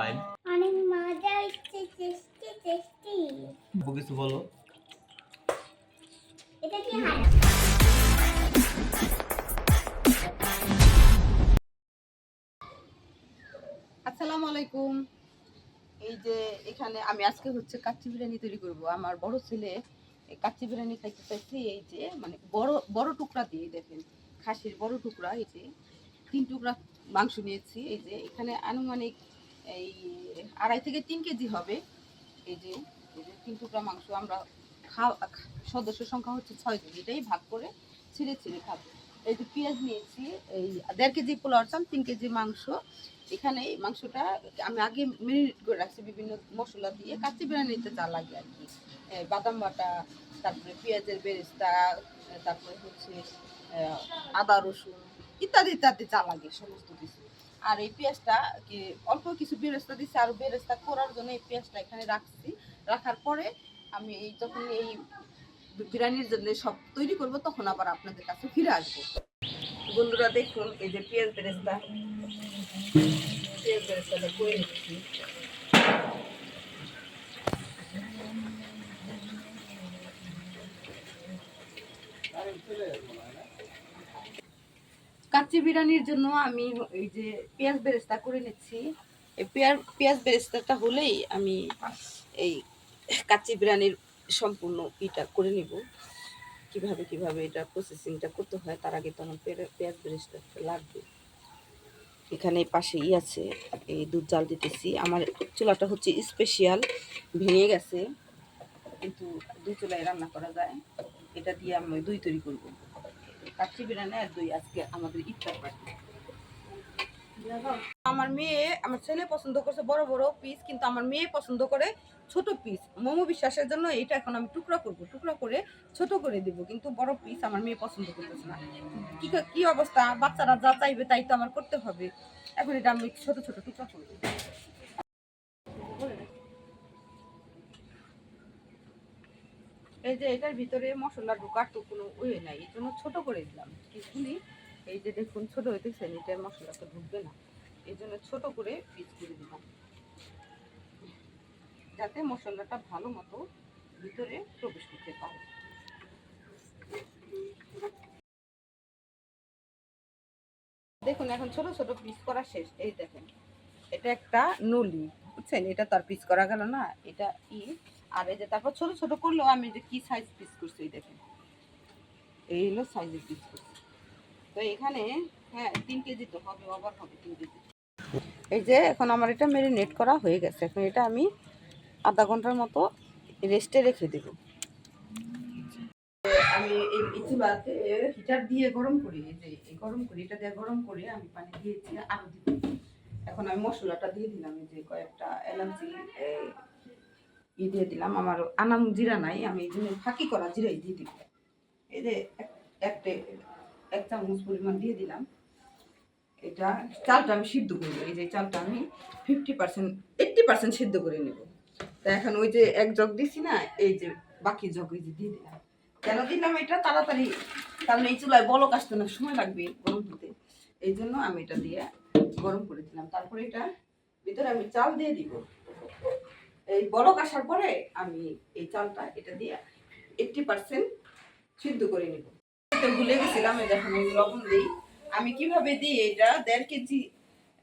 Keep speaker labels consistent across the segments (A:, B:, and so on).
A: Fine
B: অনেক মজা হচ্ছে টেস্টি টেস্টি।
A: কিছু বলো।
B: এটা কি হারা
C: আসসালামু আলাইকুম। এই যে এখানে আমি আজকে হচ্ছে কাচ্চি বিরিয়ানি তৈরি করব। আমার বড় ছেলে কাচ্চি বিরিয়ানি খাইতে চাইছে এই যে মানে বড় বড় টুকরা দিয়ে দেখেন খাসির বড় টুকরা এই যে তিন টুকরা মাংস নিয়েছি। এই যে এখানে আনুমানিক এই আড়াই থেকে তিন কেজি হবে। এই যে এই যে তিন টুকরা মাংস আমরা খাওয়া সদস্য সংখ্যা হচ্ছে ছয় জন এটাই ভাগ করে ছিঁড়ে ছিঁড়ে খাব। এই যে পেঁয়াজ নিয়েছি, এই দেড় কেজি পোলাও চাল, তিন কেজি মাংস। এখানে মাংসটা আমি আগে মেরিনেট করে রাখছি বিভিন্ন মশলা দিয়ে। কাচ্চি বিরিয়ানিতে যা লাগে আর কি। বাদাম বাটা, তারপরে পেঁয়াজের বেরেস্তা, তারপরে হচ্ছে আদা রসুন, ইত্যাদি ইত্যাদি যা লাগে সমস্ত কিছু। আর এই পেঁয়াজটা অল্প কিছু বেরেস্তা দিচ্ছি আর বেরেস্তা করার জন্য এই পেঁয়াজটা এখানে রাখছি। রাখার পরে আমি এই যখন এই বিরিয়ানির জন্য সব তৈরি করব, তখন আবার আপনাদের কাছে ফিরে আসব। বন্ধুরা দেখুন, এই যে পেঁয়াজ বেরেস্তা। পেঁয়াজ বেরেস্তাটা করে নিচ্ছি। কাচ্চি বিরিয়ানির জন্য আমি এই যে পেঁয়াজ বেরেস্তা করে নিচ্ছি। এই পেঁয়াজ পেঁয়াজ বেরেস্তাটা হলেই আমি এই কাচ্চি বিরিয়ানির সম্পূর্ণ ইটা করে নিব। কীভাবে কীভাবে এটা প্রসেসিংটা করতে হয়, তার আগে তো আমার পেঁয়াজ বেরেস্তা লাগবে। এখানে পাশেই আছে, এই দুধ জাল দিতেছি। আমার চুলাটা হচ্ছে স্পেশিয়াল ভেঙে গেছে, কিন্তু দুই চুলায় রান্না করা যায়। এটা দিয়ে আমি দই তৈরি করব। কাচ্চি বিরিয়ানি আর দই আজকে আমাদের ইফতার পার্টি আমার মেয়ে, আমার ছেলে পছন্দ করছে বড় বড় পিস কিন্তু আমার মেয়ে পছন্দ করে ছোট পিস মোমো বিশ্বাসের জন্য এটা এখন আমি টুকরা করব, টুকরা করে ছোট করে দিব, কিন্তু বড় পিস আমার মেয়ে পছন্দ করতেছে না। কি কি অবস্থা? বাচ্চারা যা চাইবে তাই তো আমার করতে হবে। এখন এটা আমি ছোট ছোট টুকরা করব এই যে এটার ভিতরে মশলা ঢোকার তো কোনো ওয়ে নাই, এই জন্য ছোট করে দিলাম। পিসগুলি এই যে দেখুন, ছোট হইতেছেন এটার মশলা তো ঢুকবে না। এই জন্য ছোট করে পিস করে দিলাম। যাতে মশলাটা ভালো মতো ভিতরে প্রবেশ করতে পারে। দেখুন, এখন ছোট ছোট পিস করা শেষ। এই দেখেন, এটা একটা নলি, বুঝছেন? এটা তার পিস করা গেল না। এটা ই আর এই যে তারপর ছোট ছোট করলেও আমি যে কি সাইজ পিস করছি এই দেখেন। এই হলো সাইজের পিস করছি। তো এখানে হ্যাঁ তিন কেজি তো হবে ওভার হবে তিন কেজি। এই যে এখন আমার এটা মেরিনেট করা হয়ে গেছে। এখন এটা আমি আধা ঘণ্টার মতো রেস্টে রেখে দেব। আমি এই চুলাতে হিটার দিয়ে গরম করি, এই যে গরম করি, এটা দিয়ে গরম করে আমি পানি দিয়েছি, আরও দিব এখন আমি মশলাটা দিয়ে দিলাম, এই যে কয়েকটা এলাচি ই দিয়ে দিলাম, আমার আনাম জিরা নাই, আমি এই জন্য ফাঁকি করা জিরাই দিয়ে দিব এই যে এক- একটা, এক চামচ পরিমাণ দিয়ে দিলাম। এটা চালটা আমি সিদ্ধ করব এই যে চালটা আমি ফিফটি পার্সেন্ট এইট্টি পার্সেন্ট সিদ্ধ করে নেব। তা এখন ওই যে এক জগ দিছি না, এই যে বাকি জগ এই যে দিয়ে দিলাম। কেন দিলাম এটা? তাড়াতাড়ি, কারণ এই চুলায় বলক আসতে না সময় লাগবে গরম হতে। এই জন্য আমি এটা দিয়ে গরম করে দিলাম। তারপরে এটা ভিতরে আমি চাল দিয়ে দিব। এই বলক আসার পরে আমি এই চালটা এটা দিয়ে এইট্টি পার্সেন্ট সিদ্ধ করে নিব। ভুলে গেছিলাম দেখেন আমি লবণ দিই। আমি কীভাবে দিই এটা? দেড় কেজি,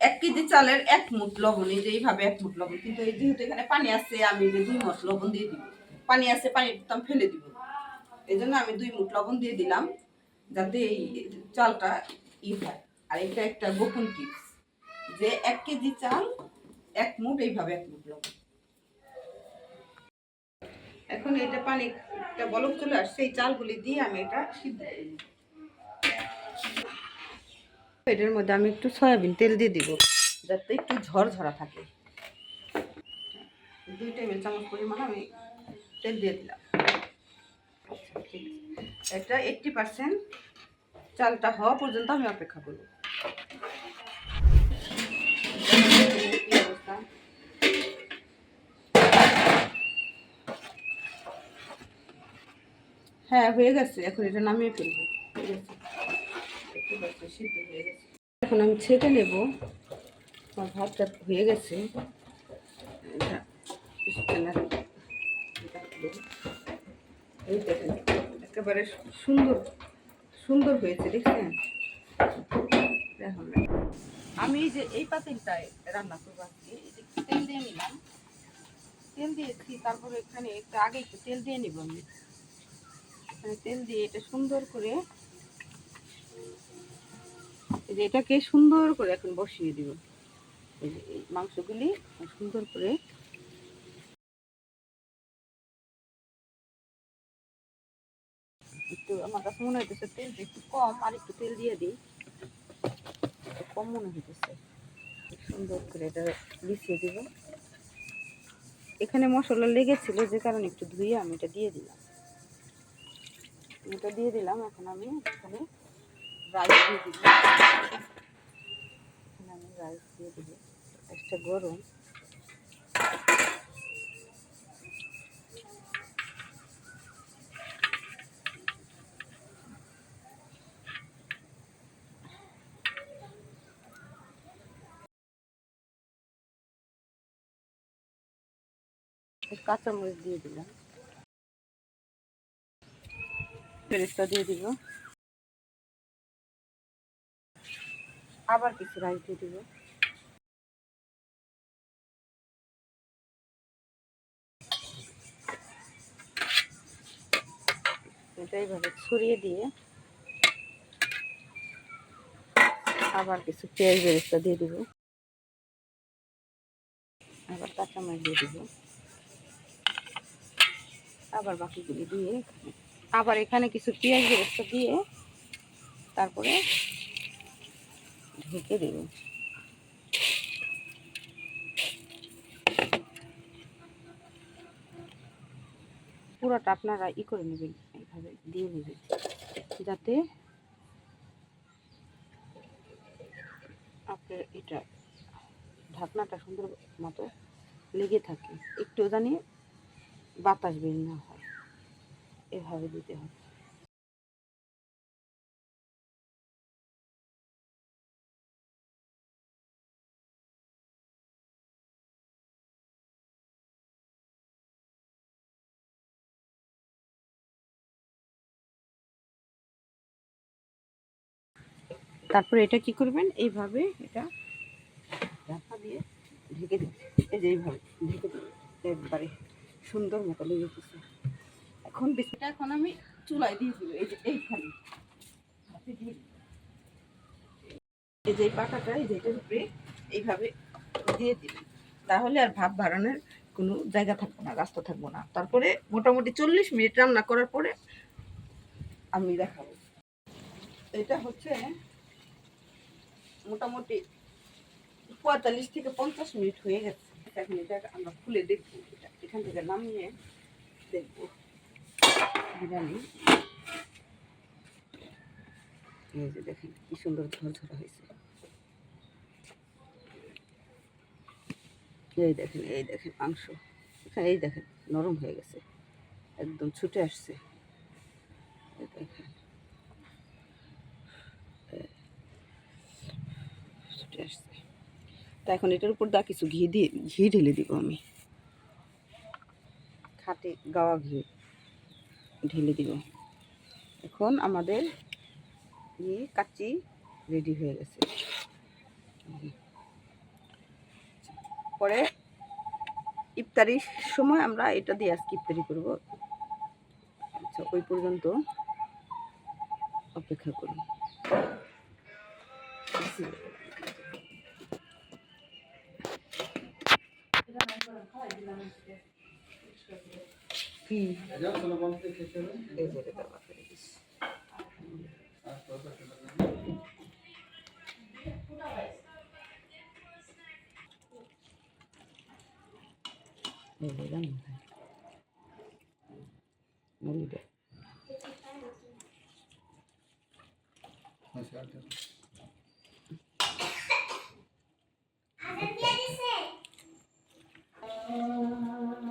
C: এক কেজি চালের এক মুঠ লবণ, এই যে এইভাবে এক মুঠ লবণ। কিন্তু এই যেহেতু এখানে পানি আছে, আমি যে দুই মুঠ লবণ দিয়ে দিব। পানি আছে পানি আমি ফেলে দিব। এই জন্য আমি দুই মুঠ লবণ দিয়ে দিলাম, যাতে এই চালটা ই হয়। আর এটা একটা গোপন টিপস যে এক কেজি চাল, এক মুঠ, এইভাবে এক মুঠ লবণ। এখন এটা পানি একটা বলক চলে আসছে, এই চালগুলি দিয়ে আমি এটা সিদ্ধ এটার মধ্যে আমি একটু সয়াবিন তেল দিয়ে দিব, যাতে একটু ঝরঝরা থাকে। দুই টেবিল চামচ পরিমাণ আমি তেল দিয়ে দিলাম। আচ্ছা। এটা এইট্টি পার্সেন্ট চালটা হওয়া পর্যন্ত আমি অপেক্ষা করব। হ্যাঁ হয়ে গেছে। এখন এটা নামিয়ে ফেলব। এখন আমি ছেঁকে নেব। আমার ভাতটা হয়ে গেছে। এই দেখেন, একেবারে সুন্দর সুন্দর হয়েছে, দেখছেন? দেখুন। আমি যে এই পাতিলটায় রান্না করব আজকে। তেল দিয়ে নিলাম। তেল দিয়েছি, তারপরে এখানে একটু আগে একটু তেল দিয়ে নিব আমি। তেল দিয়ে এটা সুন্দর করে এটাকে সুন্দর করে এখন বসিয়ে দিব। মাংসগুলি সুন্দর করে একটু আমার কাছে মনে হইতেছে তেলটা একটু কম, আর একটু তেল দিয়ে দিই। কম মনে হইতেছে। সুন্দর করে এটা মিশিয়ে দিব। এখানে মশলা লেগেছিল, যে কারণে একটু ধুয়ে আমি এটা দিয়ে দিলাম। এটা দিয়ে দিলাম, এখন আমি এখানে রাইস দিয়ে দিব এখানে আমি রাইস দিয়ে দিব রাইসটা গরম। কাঁচামরিচ দিয়ে দিলাম। পেরেস্তা দিয়ে দিব আবার কিছু রাইস দিয়ে দিব এটা এইভাবে ছড়িয়ে দিয়ে আবার কিছু পেঁয়াজ বেরেস্তা দিয়ে দিব আবার কাঁচামরিচ দিয়ে দিব আবার বাকিগুলি দিয়ে আবার এখানে কিছু পেঁয়াজ বেরেস্তা দিয়ে তারপরে ঢেকে দেব। পুরোটা আপনারা ই করে নেবেন, এইভাবে দিয়ে নেবেন, যাতে আপনার এটা ঢাকনাটা সুন্দর মতো লেগে থাকে। একটু জানি বাতাস বের না হয়। এভাবে দিতে হবে। তারপরে এটা কি করবেন? এইভাবে এটা ঢাকা দিয়ে ঢেকে দিন। এই যে এইভাবে ঢেকে দিন। একবারে সুন্দর মতো লেগেছে এখন বেশিটা এখন আমি চুলায় দিয়ে এই যে এইখানে। এই যে পাটাটা, এই যে এটার উপরে এইভাবে দিয়ে দিবেন তাহলে আর ভাব বাড়ানোর কোনো জায়গা থাকবে না, রাস্তা থাকব না। তারপরে মোটামুটি চল্লিশ মিনিট রান্না করার পরে আমি দেখাবো। এটা হচ্ছে মোটামুটি পঁয়তাল্লিশ থেকে পঞ্চাশ মিনিট হয়ে গেছে। এখন এটা আমরা খুলে দেখব, এটা এখান থেকে নামিয়ে দেখব। বিরিয়ানি এই যে দেখেন, কি সুন্দর ঝরঝরা হয়েছে। এই দেখেন এই দেখেন মাংস। এখানে এই দেখেন, নরম হয়ে গেছে। একদম ছুটে আসছে। দেখেন। ছুটে আসছে। তা এখন এটার উপর দা কিছু ঘি দিয়ে, ঘি ঢেলে দিব আমি। খাটে, গাওয়া ঘি। ঢেলে দিব। এখন আমাদের ইয়ে কাচ্চি রেডি হয়ে গেছে। পরে ইফতারির সময় আমরা এটা দিয়ে আজকে ইফতারি করব। আচ্ছা ওই পর্যন্ত অপেক্ষা করুন। কি এই যে এটা ব্যবহার করে দিচ্ছি। এই যে রান্না হয়। মুরগিটা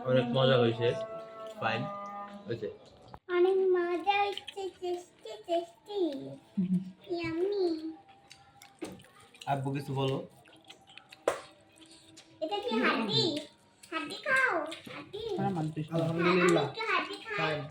A: অনেক মজা হয়েছে। ফাইন হয়েছে
B: অনেক মজা হচ্ছে টেস্টি টেস্টি। ইয়ামি
A: আব্বু কিছু বলো।
B: এটা কি হাড্ডি? হাড্ডি খাও
C: হাতি
B: আলহামদুলিল্লাহ
C: হাতি
B: ফাইন